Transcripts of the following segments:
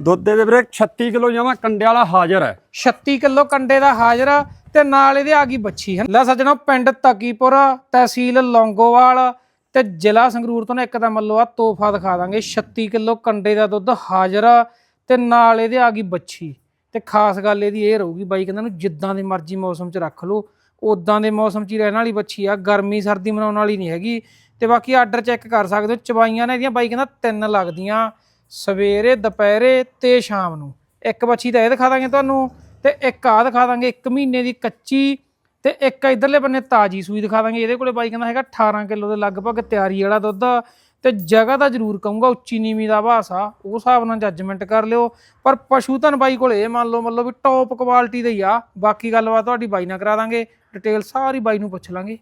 ਦੁੱਧ ਦੇ ਵੀਰੇ 36 ਕਿਲੋ ਜਮਾ ਕੰਡੇ ਵਾਲਾ ਹਾਜ਼ਰ ਹੈ। 36 ਕਿਲੋ ਕੰਡੇ ਦਾ ਹਾਜ਼ਰ ਤੇ ਨਾਲ ਇਹਦੇ ਆ ਗਈ ਬੱਚੀ ਹੈ। ਲੈ ਸੱਜਣੋ, ਪਿੰਡ ਤਕੀਪੁਰ, ਤਹਿਸੀਲ ਲੌਂਗੋਵਾਲ ਤੇ ਜ਼ਿਲ੍ਹਾ ਸੰਗਰੂਰ ਤੋਂ ਨਾ ਇੱਕ ਤਾਂ ਮੱਲੋ ਆ ਤੋਹਫਾ ਦਿਖਾ ਦਾਂਗੇ। 36 ਕਿਲੋ ਕੰਡੇ ਦਾ ਦੁੱਧ ਹਾਜ਼ਰ ਤੇ ਨਾਲ ਇਹਦੇ ਆ ਗਈ ਬੱਚੀ ਤੇ ਖਾਸ ਗੱਲ ਇਹਦੀ ਇਹ ਰਹੂਗੀ ਬਾਈ, ਕਹਿੰਦਾ ਨੂੰ ਜਿੱਦਾਂ ਦੇ ਮਰਜ਼ੀ ਮੌਸਮ 'ਚ ਰੱਖ ਲਓ। ਉਦਾਂ ਦੇ ਮੌਸਮ 'ਚ ਹੀ ਰਹਿਣ ਵਾਲੀ ਬੱਚੀ ਆ, ਗਰਮੀ, ਸਰਦੀ ਮਨਾਉਣ ਵਾਲੀ ਨਹੀਂ ਹੈਗੀ। ਤੇ ਬਾਕੀ ਆਰਡਰ ਚੈੱਕ ਕਰ ਸਕਦੇ ਹੋ ਚਬਾਈਆਂ ਨੇ ਇਹਦੀਆਂ ਬਾਈ, ਕਹਿੰਦਾ ਤਿੰਨ ਲੱਗਦੀਆਂ। ਸਵੇਰੇ, ਦੁਪਹਿਰੇ ਤੇ ਸ਼ਾਮ ਨੂੰ। ਇੱਕ ਬੱਚੀ ਤਾਂ ਇਹ ਦਿਖਾ ਦਾਂਗੇ ਤੁਹਾਨੂੰ ਤੇ ਇੱਕ ਆ ਦਿਖਾ ਦਾਂਗੇ 1 ਮਹੀਨੇ ਦੀ ਕੱਚੀ ਤੇ ਇੱਕ ਇਧਰਲੇ ਬੰਨੇ ਤਾਜੀ ਸੂਈ ਦਿਖਾ ਦਾਂਗੇ। ਇਹਦੇ ਕੋਲੇ ਬਾਈ ਕਹਿੰਦਾ ਹੈਗਾ 18 ਕਿਲੋ ਦੇ ਲਗਭਗ ਤਿਆਰੀ ਵਾਲਾ ਦੁੱਧ। ਆ ਤੇ ਜਗ੍ਹਾ ਦਾ ਜ਼ਰੂਰ ਕਹੂੰਗਾ ਉੱਚੀ ਨੀਵੀਂ ਦਾ ਭਾਸਾ ਉਹ ਹਿਸਾਬ ਨਾਲ ਜੱਜਮੈਂਟ ਕਰ ਲਿਓ। ਪਰ ਪਸ਼ੂ ਧਨ ਬਾਈ ਕੋਲੇ ਇਹ ਮੰਨ ਲਓ, ਮਤਲਬ ਵੀ ਟੌਪ ਕੁਆਲਿਟੀ ਦਾ ਹੀ ਆ। ਬਾਕੀ ਗੱਲਬਾਤ ਤੁਹਾਡੀ ਬਾਈ ਨਾਲ ਕਰਾ ਦਾਂਗੇ ਡਿਟੇਲ ਸਾਰੀ ਬਾਈ ਨੂੰ ਪੁੱਛ ਲਾਂਗੇ।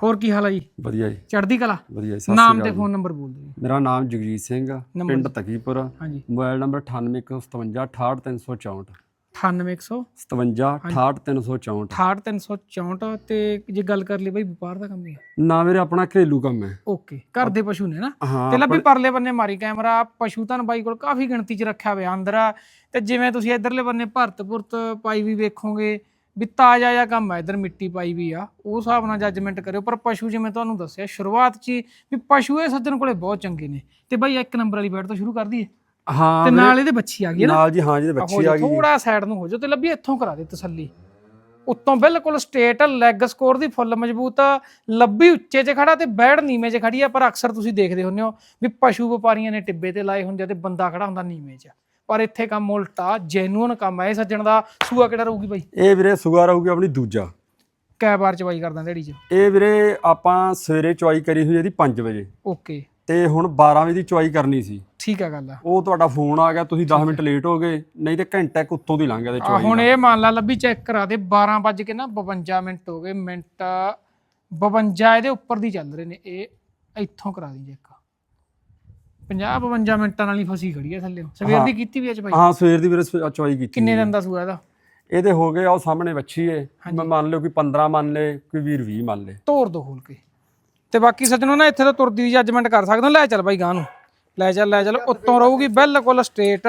ਹੋਰ ਕੀ ਹਾਲ ਆ ਜੀ? ਵਧੀਆ ਜੀ। ਚੜ੍ਹਦੀ ਕਲਾ? ਵਧੀਆ ਜੀ ਸਤਿ ਨਾਮ ਤੇ ਫੋਨ ਨੰਬਰ ਬੋਲ ਦਿਓ। ਜੀ ਮੇਰਾ ਨਾਮ ਜਗਜੀਤ ਸਿੰਘ ਆ ਨੰਬਰ ਪਿੰਡ ਤਕੀਪੁਰ ਹਾਂਜੀ। ਮੋਬਾਈਲ ਨੰਬਰ 9857 68364 98100 57 68364 68364 ਤੇ ਜੇ ਗੱਲ ਕਰ ਲਈ ਬਈ ਵਪਾਰ ਦਾ ਕੰਮ ਹੀ ਹੈ ਨਾ ਮੇਰੇ ਆਪਣਾ ਘਰੇਲੂ ਕੰਮ ਹੈ। ਓਕੇ ਘਰ ਦੇ ਪਸ਼ੂ ਨੇ ਨਾ? ਹਾਂ ਤੇ ਲੱਭੀ ਪਰਲੇ ਬੰਨੇ ਮਾਰੀ ਕੈਮਰਾ ਪਸ਼ੂ ਤਾਂ ਬਾਈ ਕੋਲ ਕਾਫੀ ਗਿਣਤੀ 'ਚ ਰੱਖਿਆ ਹੋਇਆ ਅੰਦਰ ਤੇ ਜਿਵੇਂ ਤੁਸੀਂ ਇਧਰਲੇ ਬੰਨੇ ਭਰਤ ਭੁਰਤ ਪਾਈ ਵੀ ਵੇਖੋਗੇ ਵੀ ਤਾਜ਼ਾ ਜਿਹਾ ਕੰਮ ਆ ਇਧਰ ਮਿੱਟੀ ਪਾਈ ਵੀ ਆ ਉਹ ਹਿਸਾਬ ਨਾਲ ਜੱਜਮੈਂਟ ਕਰਿਓ। ਪਰ ਪਸ਼ੂ ਜਿਵੇਂ ਤੁਹਾਨੂੰ ਦੱਸਿਆ ਸ਼ੁਰੂਆਤ 'ਚ ਹੀ ਵੀ ਪਸ਼ੂ ਇਹ ਸੱਜਣ ਕੋਲੇ ਬਹੁਤ ਚੰਗੇ ਨੇ। ਤੇ ਬਾਈ ਇੱਕ ਨੰਬਰ ਵਾਲੀ ਬੈਟ ਤੋਂ ਸ਼ੁਰੂ ਕਰ ਦਈਏ। ਹਾਂ ਤੇ ਨਾਲ ਇਹਦੇ ਬੱਚੀ ਆ ਗਈ ਹੈ ਨਾ। ਨਾਲ ਜੀ ਹਾਂ ਜੀ ਇਹਦੇ ਬੱਚੀ ਆ ਗਈ। ਥੋੜਾ ਸਾਈਡ ਨੂੰ ਹੋ ਜਾਓ ਤੇ ਲੱਭੀ ਇੱਥੋਂ ਕਰਾ ਦੇ ਤਸੱਲੀ। ਉੱਤੋਂ ਬਿਲਕੁਲ ਸਟੇਟ ਲੈਗ ਸਕੋਰ ਦੀ ਫੁੱਲ ਮਜ਼ਬੂਤ ਆ, ਲੱਭੀ ਉੱਚੇ 'ਚ ਖੜਾ ਤੇ ਬੈੜ ਨੀਵੇਂ 'ਚ ਖੜੀ ਆ। ਪਰ ਅਕਸਰ ਤੁਸੀਂ ਦੇਖਦੇ ਹੁੰਦੇ ਹੋ ਵੀ ਪਸ਼ੂ ਵਪਾਰੀਆਂ ਨੇ ਟਿੱਬੇ ਤੇ ਲਾਏ ਹੁੰਦੇ ਆ ਤੇ ਬੰਦਾ ਖੜਾ ਹੁੰਦਾ ਨੀਵੇਂ 'ਚ। ਪਰ ਇੱਥੇ ਕੰਮ ਉਲਟਾ ਜੈਨੂਅਨ ਕੰਮ ਹੈ ਸੱਜਣ ਦਾ ਸੂਆ ਕਿਹੜਾ ਰਹੂਗੀ ਬਾਈ? ਇਹ ਵੀਰੇ ਸੁਗਾ ਰਹੂਗੀ ਆਪਣੀ ਦੂਜਾ। ਕੈ ਵਾਰ ਚਵਾਈ ਕਰਦਾ ਦਿਹਾੜੀ 'ਚ? ਇਹ ਵੀਰੇ ਆਪਾਂ ਸਵੇਰੇ ਚੁਆਈ ਕਰੀ ਹੋਈ ਇਹਦੀ 5 ਵਜੇ। ਓਕੇ। ਤੇ ਹੁਣ 12 ਵਜੇ ਦੀ ਚੁਆਈ ਕਰਨੀ ਸੀ। ਠੀਕ ਆ ਗੱਲ ਆ। ਉਹ ਤੁਹਾਡਾ ਫੋਨ ਆ ਗਿਆ ਤੁਸੀਂ 10 ਮਿੰਟ ਲੇਟ ਹੋ ਗਏ ਨਹੀਂ ਤੇ ਘੰਟਾ ਕੁ ਉੱਤੋਂ ਦੀ ਲੰਘ ਗਿਆ ਤੇ ਆ ਚੁਆਈ ਹੁਣ ਇਹ ਮੰਨ ਲਾ ਲੱਭੀ ਚੈੱਕ ਕਰਾ ਦੇ 12 ਵੱਜ ਕੇ ਨਾ 52 ਮਿੰਟ ਹੋ ਗਏ ਮਿੰਟ 52 ਇਹਦੇ ਉੱਪਰ ਦੀ ਚੱਲ ਰਹੇ ਨੇ ਇਹ ਇੱਥੋਂ ਕਰਾ ਦੀ ਚੈੱਕ 50 52 ਮਿੰਟਾਂ ਨਾਲ ਹੀ ਫਸੀ ਖੜੀ ਹੈ ਥੱਲੇ। ਸਵੇਰ ਦੀ ਕੀਤੀ ਵੀ ਅੱਜ ਭਾਈ ਹਾਂ ਸਵੇਰ ਦੀ ਵੀਰੇ ਚੁਆਈ ਕੀਤੀ ਕਿੰਨੇ ਦਿਨ ਦਾ ਸੂਆ ਇਹਦਾ? ਇਹਦੇ ਹੋ ਗਏ ਆ ਉਹ ਸਾਹਮਣੇ ਬੱਚੀ ਏ। ਮੈਂ ਮੰਨ ਲਿਓ ਕੋਈ 15 ਮੰਨ ਲੇ ਕੋਈ ਵੀਰ 20 ਮੰਨ ਲੇ। ਤੋੜ ਦੋ ਖੋਲ ਕੇ। ਤੇ ਬਾਕੀ ਸੱਜਣੋ ਨਾ ਇੱਥੇ ਤਾਂ ਤੁਰਦੀ ਦੀ ਜੱਜਮੈਂਟ ਕਰ ਸਕਦੇ। ਹੋ ਲੈ ਚੱਲ ਬਾਈ ਗਾਂ ਨੂੰ। ਲੈ ਚੱਲ ਲੈ ਚੱਲ ਉੱਤੋਂ ਰਹੂਗੀ ਬਿਲਕੁਲ ਸਟ੍ਰੇਟ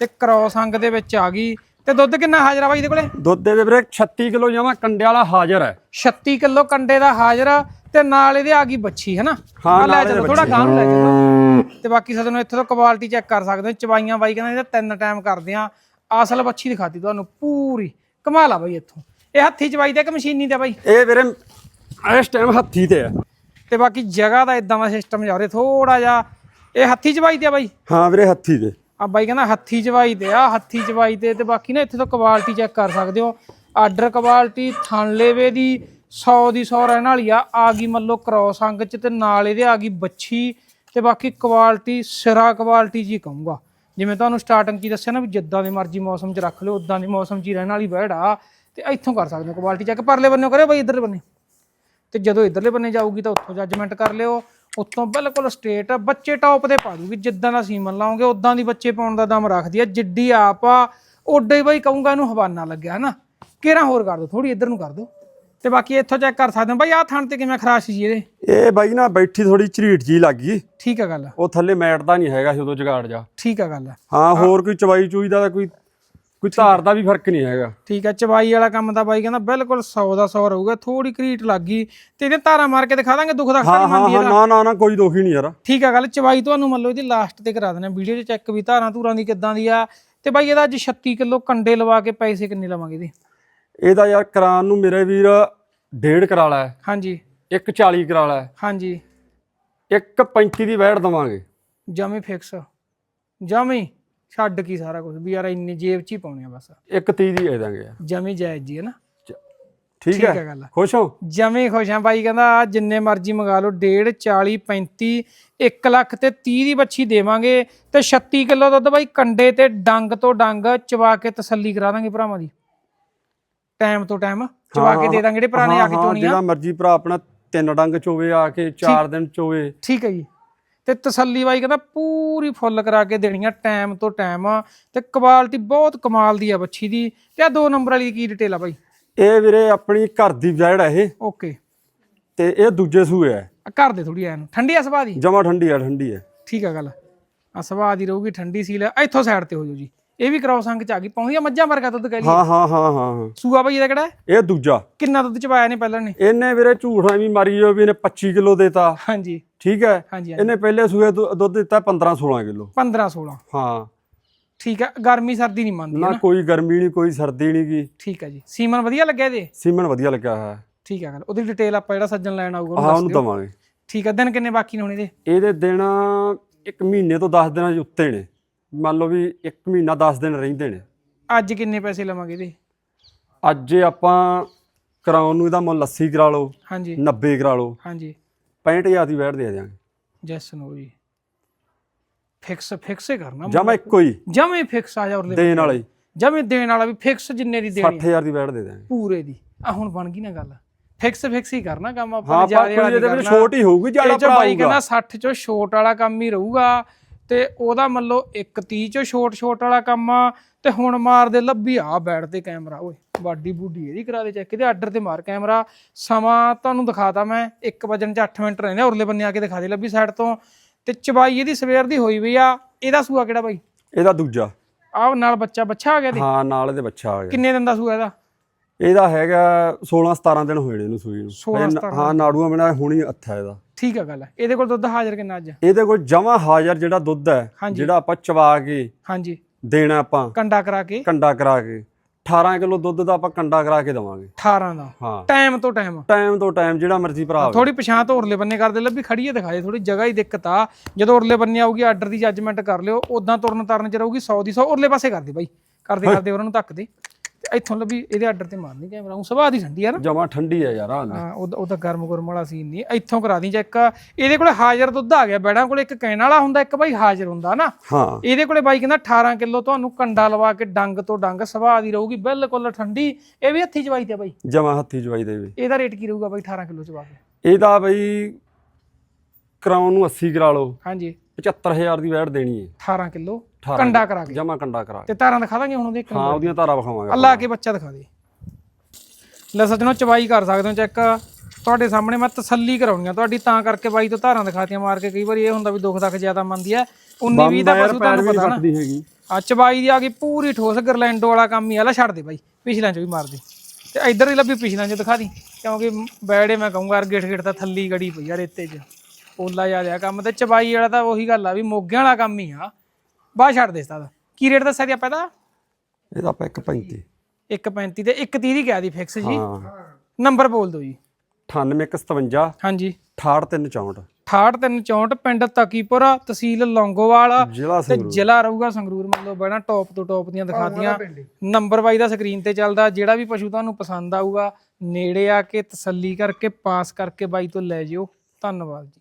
ਤੇ ਕ੍ਰੋਸ ਅੰਗ ਦੇ ਵਿੱਚ ਆ ਗਈ। ਤੇ ਦੁੱਧ ਕਿੰਨਾ ਹਾਜ਼ਰ ਆ ਬਾਈ ਇਹਦੇ ਕੋਲੇ? ਦੁੱਧ ਦੇ ਵੀਰੇ 36 ਕਿਲੋ ਜਮਾ ਕੰਡੇ ਵਾਲਾ ਹਾਜ਼ਰ ਹੈ। 36 ਕਿਲੋ ਕੰਡੇ ਦਾ ਹਾਜ਼ਰ ਆ। ਤੇ ਨਾਲ ਇਹਦੇ ਆ ਗਈ ਬੱਚੀ ਹੈ ਨਾ ਹਾਂ, ਲੈ ਚੱਲੋ ਥੋੜਾ ਗਾਂ ਨੂੰ ਲੈ ਚੱਲੋ। ਤੇ ਬਾਕੀ ਸਾਨੂੰ ਇੱਥੇ ਤੋਂ ਕੁਆਲਿਟੀ ਚੈੱਕ ਕਰ ਸਕਦੇ ਹੋ। ਚਵਾਈਆਂ ਬਾਈ ਕਹਿੰਦਾ ਇਹਦਾ ਤਿੰਨ ਟਾਈਮ ਕਰਦੇ ਆ ਅਸਲ ਬੱਚੀ ਦਿਖਾਤੀ ਤੁਹਾਨੂੰ ਪੂਰੀ। ਕਮਾਲ ਆ ਬਾਈ ਇੱਥੋਂ। ਇਹ ਹੱਥੀ ਚਵਾਈ ਤੇ ਕਿ ਮਸ਼ੀਨੀ ਤੇ ਬਾਈ? ਇਹ ਵੀਰੇ ਇਸ ਟਾਈਮ ਹੱਥੀ ਤੇ ਹੈ ਤੇ ਬਾਕੀ ਜਗ੍ਹਾ ਦਾ ਇਦਾਂ ਦਾ ਸਿਸਟਮ ਜਾ ਰਿਹਾ ਥੋੜਾ ਜਿਹਾ। ਇਹ ਹੱਥੀ ਚਵਾਈ ਤੇ ਆ ਬਾਈ? ਹਾਂ ਵੀਰੇ ਹੱਥੀ ਤੇ। ਆ ਬਾਈ ਕਹਿੰਦਾ ਹੱਥੀ ਚਵਾਈ ਤੇ ਆ ਹੱਥੀ ਚਵਾਈ ਤੇ। ਤੇ ਬਾਕੀ ਨਾ ਇੱਥੇ ਤੋਂ ਕੁਆਲਿਟੀ ਚੈੱਕ ਕਰ ਸਕਦੇ ਹੋ। ਆਰਡਰ ਕੁਆਲਿਟੀ ਥਣ ਲੇਵੇ ਦੀ 100 ਦੀ 100 ਰਹਿਣ ਵਾਲੀ ਆ। ਆ ਗਈ ਮੱਲੋ ਕ੍ਰੋਸ ਅੰਗ ਚ ਤੇ ਨਾਲ ਇਹਦੇ ਆ ਗਈ ਬੱਚੀ ਤੇ ਬਾਕੀ ਕੁਆਲਿਟੀ ਸਿਰਾ ਕੁਆਲਿਟੀ ਜੀ ਕਹੂੰਗਾ। ਜਿਵੇਂ ਤੁਹਾਨੂੰ ਸਟਾਰਟਿੰਗ 'ਚ ਹੀ ਦੱਸਿਆ ਨਾ ਵੀ ਜਿੱਦਾਂ ਦੇ ਮਰਜ਼ੀ ਮੌਸਮ 'ਚ ਰੱਖ ਲਿਓ ਉਦਾਂ ਦੇ ਮੌਸਮ 'ਚ ਹੀ ਰਹਿਣ ਵਾਲੀ ਬੈੜ ਆ, ਤੇ ਇੱਥੋਂ ਕਰ ਸਕਦੇ ਹੋ ਕੁਆਲਿਟੀ ਚੈੱਕ ਪਰਲੇ ਬੰਨਿਓ ਕਰਿਓ ਬਈ, ਇਧਰਲੇ ਬੰਨੇ। ਤੇ ਜਦੋਂ ਇਧਰਲੇ ਬੰਨੇ ਜਾਊਗੀ ਤਾਂ ਉੱਥੋਂ ਜੱਜਮੈਂਟ ਕਰ ਲਿਓ। ਉੱਤੋਂ ਬਿਲਕੁਲ ਸਟੇਟ ਬੱਚੇ ਟੌਪ 'ਤੇ ਪਾ ਦੂਗੀ, ਜਿੱਦਾਂ ਦਾ ਸੀਮਨ ਲਾਉਂਗੇ ਉਦਾਂ ਦੀ ਬੱਚੇ ਪਾਉਣ ਦਾ ਦਮ ਰੱਖਦੀ ਆ। ਜਿੱਡੀ ਆਪ ਆ ਓਡੇ ਹੀ ਬਈ ਕਹੂੰਗਾ ਇਹਨੂੰ ਹਵਾਨਾ ਲੱਗਿਆ, ਹਨਾ? ਕਿਹੜਾ ਹੋਰ ਕਰ ਦੋ? ਥੋੜੀ ਇੱਧਰ ਨੂੰ ਕਰ ਦੋ। ਤੇ ਬਾਕੀ ਇੱਥੋਂ ਚੈੱਕ ਕਰ ਸਕਦੇ ਹੋ। ਬਾਈ ਆਹ ਥਣ ਤੇ ਕਿਵੇਂ ਖਰਾਸ਼ ਸੀ ਇਹਦੇ? ਇਹ ਬਾਈ ਨਾ ਬੈਠੀ ਥੋੜੀ ਝਰੀਟ ਜੀ ਲੱਗ ਗਈ। ਠੀਕ ਆ ਗੱਲ। ਉਹ ਥੱਲੇ ਮੈਟ ਦਾ ਨਹੀਂ ਹੈਗਾ ਸੀ ਉਦੋਂ ਜਗਾੜ ਜਾ ਠੀਕ ਆ ਗੱਲ। ਹਾਂ ਹੋਰ ਕੋਈ ਚਵਾਈ ਚੂਈ ਦਾ ਤਾਂ ਕੋਈ ਕੋਈ ਧਾਰ ਦਾ ਵੀ ਫ਼ਰਕ ਨਹੀਂ ਹੈਗਾ। ਠੀਕ ਆ ਚਵਾਈ ਵਾਲਾ ਕੰਮ ਤਾਂ ਬਾਈ ਕਹਿੰਦਾ ਬਿਲਕੁਲ 100 ਦਾ 100 ਰਹੂਗਾ ਥੋੜੀ ਕਰੀਟ ਲੱਗ ਗਈ। ਤੇ ਇਹਦੇ ਤਾਰਾਂ ਮਾਰ ਕੇ ਦਿਖਾ ਦਾਂਗੇ ਦੁੱਖ ਦਾ ਹਾਂ ਨਹੀਂ ਹਾਂ ਹਾਂ ਨਾ ਨਾ ਨਾ ਕੋਈ ਦੋਖੀ ਨਹੀਂ ਯਾਰ। ਠੀਕ ਆ ਗੱਲ ਚਵਾਈ ਤੁਹਾਨੂੰ ਮੰਨ ਲਓ ਇਹਦੀ ਲਾਸਟ ਤੇ ਕਰਾ ਦੇਣਾ ਵੀਡੀਓ 'ਚ ਚੈੱਕ ਵੀ ਧਾਰਾਂ ਧੂਰਾਂ ਦੀ ਕਿੱਦਾਂ ਦੀ ਆ। ਤੇ ਬਾਈ ਇਹਦਾ ਅੱਜ 36 ਕਿਲੋ ਕੰਡੇ ਲਵਾ ਕੇ ਪੈਸੇ ਕਿੰਨੇ ਲਵਾਂਗੇ ਇਹਦੇ? ਇਹਦਾ ਯਾਰ ਕਰਾਨ ਨੂੰ ਮੇਰੇ ਵੀਰ ਡੇਢ ਕਰਾਲਾ ਹੈ ਹਾਂਜੀ। 140 ਕਰਾਲਾ ਹੈ ਹਾਂਜੀ। 135 ਦੀ ਵੈੜ ਦਵਾਂਗੇ। ਜਮੀ ਫਿਕਸ ਜਮੀ। ਛੱਡ ਕੀ ਸਾਰਾ ਕੁਝ ਵੀ ਯਾਰ ਇੰਨੀ ਜੇਬ 'ਚ ਹੀ ਪਾਉਣੇ ਆ ਬਸ। 130 ਦੀ ਦੇ ਦਾਂਗੇ। ਯਾਰ ਜਮੀ ਜਾਇਜ਼ ਜੀ ਹੈ ਨਾ? ਠੀਕ ਹੈ। ਗੱਲ। ਖੁਸ਼ ਹੋ? ਜਮੀ ਖੁਸ਼ ਆ। ਬਾਈ ਕਹਿੰਦਾ ਜਿੰਨੇ ਮਰਜ਼ੀ ਮੰਗਾ ਲਓ। 1.5 40 35 1 ਲੱਖ ਤੇ 30 ਦੀ ਬੱਚੀ ਦੇਵਾਂਗੇ ਤੇ 36 ਕਿਲੋ ਦੁੱਧ ਬਾਈ ਕੰਡੇ ਤੇ ਡੰਗ ਤੋਂ ਡੰਗ ਚਵਾ ਕੇ ਤਸੱਲੀ ਕਰਾ ਦਾਂਗੇ ਭਰਾਵਾਂ ਦੀ। ਟਾਈਮ ਤੋਂ ਟਾਈਮ ਚਵਾ ਕੇ ਦੇ ਦਾਂਗੇ ਜਿਹੜੇ ਭਰਾ ਨੇ ਆ ਕੇ ਚੋਣੀ ਆ ਜਿਹੜਾ ਮਰਜ਼ੀ ਭਰਾ ਆਪਣਾ ਤਿੰਨ ਡੰਗ ਚੋਵੇ ਆ ਕੇ 4 ਦਿਨ ਚੋਵੇ। ਠੀਕ ਹੈ ਜੀ। ਤੇ ਤਸੱਲੀ ਬਾਈ ਕਹਿੰਦਾ ਪੂਰੀ ਫੁੱਲ ਕਰਾ ਕੇ ਦੇਣੀ ਆ ਟਾਈਮ ਤੋਂ ਟਾਈਮ ਤੇ ਕੁਆਲਿਟੀ ਬਹੁਤ ਕਮਾਲ ਦੀ ਆ ਬੱਚੀ ਦੀ। ਤੇ ਆ ਦੋ ਨੰਬਰ ਵਾਲੀ ਕੀ ਡਿਟੇਲ ਆ ਬਾਈ? ਇਹ ਵੀਰੇ ਆਪਣੀ ਘਰ ਦੀ ਵੈੜ ਇਹ। ਓਕੇ। ਤੇ ਇਹ ਦੂਜੇ ਸੂਏ ਆ। ਘਰ ਦੇ ਥੋੜੀ ਐਨ। ਠੰਡੀ ਆ ਸੁਭਾਅ ਦੀ? ਜਮਾ ਠੰਡੀ ਹੈ ਠੰਡੀ ਹੈ ਠੀਕ ਆ ਗੱਲ। ਆ ਸੁਭਾਅ ਦੀ ਰਹੂਗੀ ਠੰਡੀ ਸੀਲ ਇੱਥੋਂ ਸਾਈਡ ਤੇ ਹੋ ਜਾਓ ਜੀ। ਇਹ ਵੀ ਕ੍ਰੋਸ ਅੰਗ ਚ ਆ ਗਈ ਪਹੁੰਚੀਆਂ ਮੱਝਾਂ ਵਰਗਾ ਦੁੱਧ ਕਹਿ ਲਈ ਹਾਂ ਹਾਂ ਹਾਂ ਹਾਂ ਸੂਆ ਭਾਈ ਇਹਦਾ ਕਿਹੜਾ ਹੈ? ਇਹ ਦੂਜਾ। ਕਿੰਨਾ ਦੁੱਧ ਚਵਾਇਆ ਨੇ ਪਹਿਲਾਂ ਨੇ ਇਹਨੇ ਵੀਰੇ ਝੂਠਾਂ ਵੀ ਮਾਰੀ ਜੋ ਵੀ ਇਹਨੇ 25 ਕਿਲੋ ਦੇਤਾ। ਹਾਂਜੀ। ਠੀਕ ਹੈ? ਹਾਂਜੀ ਹਾਂਜੀ। ਇਹਨੇ ਪਹਿਲੇ ਸੂਏ ਦੁ- ਦੁੱਧ ਦਿੱਤਾ 15 16 ਕਿਲੋ। 15 16 ਹਾਂ। ਠੀਕ ਹੈ ਗਰਮੀ ਸਰਦੀ ਨਹੀਂ ਮੰਨਦੀ ਨਾ ਕੋਈ ਗਰਮੀ ਨਹੀਂ ਕੋਈ ਸਰਦੀ ਨਹੀਂ ਗੀ। ਠੀਕ ਹੈ ਜੀ। ਸੀਮਨ ਵਧੀਆ ਲੱਗਿਆ ਇਹਦੇ? ਸੀਮਨ ਵਧੀਆ ਲੱਗਿਆ ਹੈ ਠੀਕ ਹੈ ਗੱਲ ਉਹਦੀ ਡਿਟੇਲ ਆਪਾਂ ਜਿਹੜਾ ਸੱਜਣ ਲੈਣ ਆਊਗਾ ਉਹਨੂੰ ਹਾਂ ਦੱਸ ਉਹਨੂੰ ਦਿਓ। ਦਵਾਂਗੇ। ਠੀਕ ਹੈ ਦਿਨ ਕਿੰਨੇ ਬਾਕੀ ਨੇ ਹੁਣ ਇਹਦੇ? ਇਹਦੇ ਦਿਨ ਇੱਕ ਮਹੀਨੇ ਤੋਂ 10 ਦਿਨਾਂ ਦੇ ਉੱਤੇ ਨੇ। ਮੰਨ ਲਓ ਵੀ ਇੱਕ ਮਹੀਨਾ 10 ਦਿਨ ਰਹਿੰਦੇ ਨੇ। ਅੱਜ ਕਿੰਨੇ ਪੈਸੇ ਲਵਾਂਗੇ ਇਹਦੇ ਅੱਜ ਜੇ ਆਪਾਂ ਕਰਾਉਣ ਨੂੰ ਇਹਦਾ ਮੁੱਲ 80 ਕਰਾ ਲਓ ਹਾਂਜੀ। 90 ਕਰਾ ਲਓ। ਹਾਂਜੀ। 65000 ਦੀ ਵੈਟ ਦੇ ਦਿਆਂਗੇ। ਜੈਸ ਨੋ ਜੀ। ਫਿਕਸ ਫਿਕਸ ਹੀ ਕਰਨਾ ਜਮਾ ਇੱਕੋ ਹੀ। ਜਮੇ ਫਿਕਸ ਆ ਜਾ ਉਰਲੇ ਦੇਣ ਵਾਲੀ ਜਮੇ ਦੇਣ ਵਾਲਾ ਵੀ ਫਿਕਸ ਜਿੰਨੇ ਦੀ ਦੇਣੀ ਆ, 60000 ਦੀ ਵੈਟ ਦੇ ਦਿਆਂਗੇ। ਪੂਰੇ ਦੀ। ਆ ਹੁਣ ਬਣ ਗਈ ਨਾ ਗੱਲ। ਫਿਕਸ ਫਿਕਸ ਹੀ ਕਰਨਾ ਕੰਮ ਆਪਾਂ ਹਾਂ ਨੇ ਪਰ ਜ਼ਿਆਦੇ ਵਾਲਾ ਇਹਦੇ ਨਹੀਂ ਵਿੱਚ ਕਰਨਾ। ਛੋਟ ਹੀ ਹੋਊਗੀ ਜ਼ਿਆਦਾ ਚ ਭਰਾ ਬਾਈ ਹੋਊਗਾ ਕਹਿੰਦਾ 60 ਚੋਂ ਛੋਟ ਵਾਲਾ ਕੰਮ ਹੀ ਰਹੂਗਾ। ਤੇ ਉਹਦਾ ਮੰਨ ਲਓ 130 ਚੋਂ ਛੋਟ ਛੋਟ ਵਾਲਾ ਕੰਮ ਆ ਤੇ ਹੁਣ ਮਾਰ ਦੇ ਲੱਭੀ ਆ ਬੈਠ ਤੇ ਕੈਮਰਾ ਓਏ ਬਾਡੀ ਬੂਡੀ ਇਹਦੀ ਕਰਾ ਦੇ ਚੈੱਕ ਇਹਦੇ ਆਰਡਰ ਤੇ ਮਾਰ ਕੈਮਰਾ। ਸਮਾਂ ਤੁਹਾਨੂੰ ਦਿਖਾਤਾ ਮੈਂ 1 ਵਜਨ ਚ 8 ਮਿੰਟ ਰਹਿੰਦੇ ਉਰਲੇ ਬੰਨੇ ਆ ਕੇ ਦਿਖਾ ਦੇ ਲੱਭੀ ਸਾਈਡ ਤੋਂ। ਤੇ ਚਬਾਈ ਇਹਦੀ ਸਵੇਰ ਦੀ ਹੋਈ ਵੀ ਆ ਇਹਦਾ ਸੂਆ ਕਿਹੜਾ ਬਾਈ? ਇਹਦਾ ਦੂਜਾ। ਆਹ ਨਾਲ ਬੱਚਾ ਬੱਚਾ ਆ ਗਿਆ ਤੇ ਹਾਂ ਨਾਲ ਇਹਦੇ ਬੱਚਾ ਆ ਗਿਆ। ਕਿੰਨੇ ਦਿਨ ਦਾ ਸੂਆ ਇਹਦਾ? ਇਹਦਾ ਹੈਗਾ 16 17 ਦਿਨ ਹੋਏ ਨੇ ਇਹਨੂੰ ਸੂਈ ਨੂੰ। 16 ਇਹ ਨ- ਹਾਂ ਨਾੜੂਆਂ ਬਣਾ ਹੁਣੀ ਅੱਥਾ ਇਹਦਾ। ਠੀਕ ਆ ਗੱਲ ਇਹਦੇ ਕੋਲ ਦੁੱਧ ਹਾਜ਼ਰ ਕਿੰਨਾ ਅੱਜ? ਇਹਦੇ ਕੋਲ ਜਮਾ ਹਾਜ਼ਰ ਜਿਹੜਾ ਦੁੱਧ ਹੈ। ਜਿਹੜਾ ਆਪਾਂ ਚਵਾ ਕੇ ਹਾਂਜੀ। ਦੇਣਾ ਆਪਾਂ। ਕੰਡਾ ਕਰਾ ਕੇ? ਕੰਡਾ ਕਰਾ ਕੇ। 18 ਕਿਲੋ ਦੁੱਧ ਦਾ ਆਪਾਂ ਕੰਡਾ ਕਰਾ ਕੇ ਦਵਾਂਗੇ। 18 ਦਾ। ਹਾਂ। ਟਾਈਮ ਤੋਂ ਟਾਈਮ ਟਾਈਮ ਤੋਂ ਟਾਈਮ ਜਿਹੜਾ ਮਰਜ਼ੀ ਭਰਾ ਥੋੜੀ ਪਛਾਣ ਤੋਂ ਉਰਲੇ ਬੰਨੇ ਕਰਦੇ ਲੱਭੀ ਖੜੀਏ ਦਿਖਾਏ ਥੋੜੀ ਜਗ੍ਹਾ ਹੀ ਦਿੱਕਤ ਆ। ਜਦੋਂ ਉਰਲੇ ਬੰਨੇ ਆਊਗੀ ਆਰਡਰ ਦੀ ਜੱਜਮੈਂਟ ਕਰ ਲਿਓ ਉਦਾਂ ਤੁਰਨ ਤਰਨ ਚ ਰਹੂਗੀ 100 ਦੀ 100 ਉਰਲੇ ਪਾਸੇ ਕਰਦੇ ਬਾਈ। ਕਰਦੇ ਕਰਦੇ ਉਹਨਾਂ ਨੂੰ ਧੱਕ ਦੇ। ਇੱਥੋਂ ਲੱਭੀ ਇਹਦੇ ਆਰਡਰ ਤੇ ਮਾਰਨੀ ਕੈਮਰਾ ਉਹ ਸੁਭਾਅ ਦੀ ਠੰਡੀ ਆ ਨਾ। ਜਮਾ ਠੰਡੀ ਹੈ ਯਾਰ ਆ ਲੈ। ਹਾਂ ਉਹ ਤਾਂ ਗਰਮ ਗਰਮ ਵਾਲਾ ਸੀਨ ਨਹੀਂ ਇੱਥੋਂ ਕਰਾ ਦੀ ਚੈੱਕ ਇਹਦੇ ਕੋਲੇ ਹਾਜ਼ਰ ਦੁੱਧ ਆ ਗਿਆ ਬੈੜਾਂ ਕੋਲੇ ਇੱਕ ਕਹਿਣ ਵਾਲਾ ਹੁੰਦਾ ਇੱਕ ਬਾਈ ਹਾਜ਼ਰ ਹੁੰਦਾ ਨਾ। ਹਾਂ। ਇਹਦੇ ਕੋਲੇ ਬਾਈ ਕਹਿੰਦਾ 18 ਕਿਲੋ ਤੁਹਾਨੂੰ ਕੰਡਾ ਲਵਾ ਕੇ ਡੰਗ ਤੋਂ ਡੰਗ ਸੁਭਾਅ ਦੀ ਰਹੂਗੀ ਬਿਲਕੁਲ ਠੰਡੀ। ਇਹ ਵੀ ਹੱਥੀ ਚਵਾਈ ਤੇ ਬਾਈ? ਜਮਾ ਹੱਥੀ ਜਵਾਈ ਦੇ ਵੀ। ਇਹਦਾ ਰੇਟ ਕੀ ਰਹੂਗਾ ਬਾਈ 18 ਕਿਲੋ ਚਵਾ ਕੇ? ਇਹਦਾ ਬਈ ਕਰਾਉਣ ਨੂੰ 80 ਕਰਾ ਲਓ। ਹਾਂਜੀ। 75000 ਦੀ ਵੈਟ ਦੇਣੀ ਹੈ। 18 ਕਿਲੋ। 18 ਕੰਡਾ ਕਰਾ ਕੇ। ਜਮਾ ਕੰਡਾ ਕਰਾ ਕੇ। ਤੇ ਤਾਰਾਂ ਦਿਖਾ ਦਾਂਗੇ ਹੁਣ ਉਹਦੇ ਇੱਕ ਹਾਂ ਉਹਦੀਆਂ ਧਾਰਾ ਵਿਖਾਵਾਂਗੇ ਅੱਲਾ ਕੇ ਬੱਚਾ ਦਿਖਾ ਦੇ। ਲੈ ਸੱਜਣੋ ਚਵਾਈ ਕਰ ਸਕਦੇ ਹੋ ਚੈੱਕ। ਤੁਹਾਡੇ ਸਾਹਮਣੇ ਮੈਂ ਤਸੱਲੀ ਕਰਾਉਣੀ ਆ। ਤੁਹਾਡੀ ਤਾਂ ਕਰਕੇ ਬਾਈ ਤੋਂ ਧਾਰਾਂ ਦਿਖਾਤੀਆਂ ਮਾਰ ਕੇ। ਕਈ ਵਾਰੀ ਇਹ ਹੁੰਦਾ ਵੀ ਦੁੱਖ ਤੱਕ ਜ਼ਿਆਦਾ ਮੰਨਦੀ ਹੈ 19 20 ਦਾ ਪਸ਼ੂ ਤੁਹਾਨੂੰ ਪਤਾ ਨਾ। ਆ ਚਬਾਈ ਦੀ ਆ ਗਈ ਪੂਰੀ ਠੋਸ। ਗਰਲੈਂਡੋ ਵਾਲਾ ਕੰਮ ਹੀ ਆ। ਲੈ ਛੱਡ ਦੇ ਬਾਈ। ਪਿਛਲਾਂ ਚ ਵੀ ਮਾਰ ਦੇ। ਤੇ ਇੱਧਰ ਹੀ ਲੱਭੀ ਪਿਛਲਾਂ ਚ ਦਿਖਾ ਦੀ। ਕਿਉਂਕਿ ਬੈੜੇ ਮੈਂ ਕਹੂੰਗਾ ਯਾਰ ਗਿੱਠ ਗਿੱਠ ਤਾਂ ਥੱਲੀ ਗੜੀ ਪਈ ਆ ਰੇਤੇ 'ਚ। ਪੋਲਾ ਜ਼ਿਆਦਾ ਕੰਮ। ਤੇ ਚਬਾਈ ਵਾਲਾ ਤਾਂ ਉਹੀ ਗੱਲ ਆ ਵੀ ਮੋਗਿਆਂ ਵਾਲਾ ਕੰਮ ਹੀ ਆ। ਬਾਹਰ ਛੱਡ ਦੇ ਸਤਾ ਕੀ ਰੇਟ ਦੱਸਿਆ ਦੀ ਆਪਾਂ ਇਹਦਾ? ਇਹਦਾ ਆਪਾਂ 135 1.35 ਤੇ 1.30 ਦੀ ਕਿਹਾ ਦੀ ਫਿਕਸ ਜੀ। ਹਾਂ। ਨੰਬਰ ਬੋਲ ਦਿਓ ਜੀ। 9857 ਹਾਂਜੀ। 68364 68364 ਪਿੰਡ ਤਕੀਪੁਰ ਤਹਿਸੀਲ ਲੌਂਗੋਵਾਲ। ਜ਼ਿਲ੍ਹਾ ਤੇ ਜ਼ਿਲ੍ਹਾ ਰਹੂਗਾ ਸੰਗਰੂਰ ਮੰਨ ਲਓ ਬੜਾ ਟੌਪ ਤੋਂ ਟੌਪ ਦੀਆਂ ਦਿਖਾਤੀਆਂ। ਨੰਬਰ ਵਾਈ ਦਾ ਸਕਰੀਨ ਤੇ ਚੱਲਦਾ। ਜਿਹੜਾ ਵੀ ਪਸ਼ੂ ਤੁਹਾਨੂੰ ਪਸੰਦ ਆਊਗਾ ਨੇੜੇ ਆ ਕੇ ਤਸੱਲੀ ਕਰਕੇ ਪਾਸ ਕਰਕੇ ਬਾਈ ਤੋਂ ਲੈ ਜਿਓ। ਧੰਨਵਾਦ ਜੀ।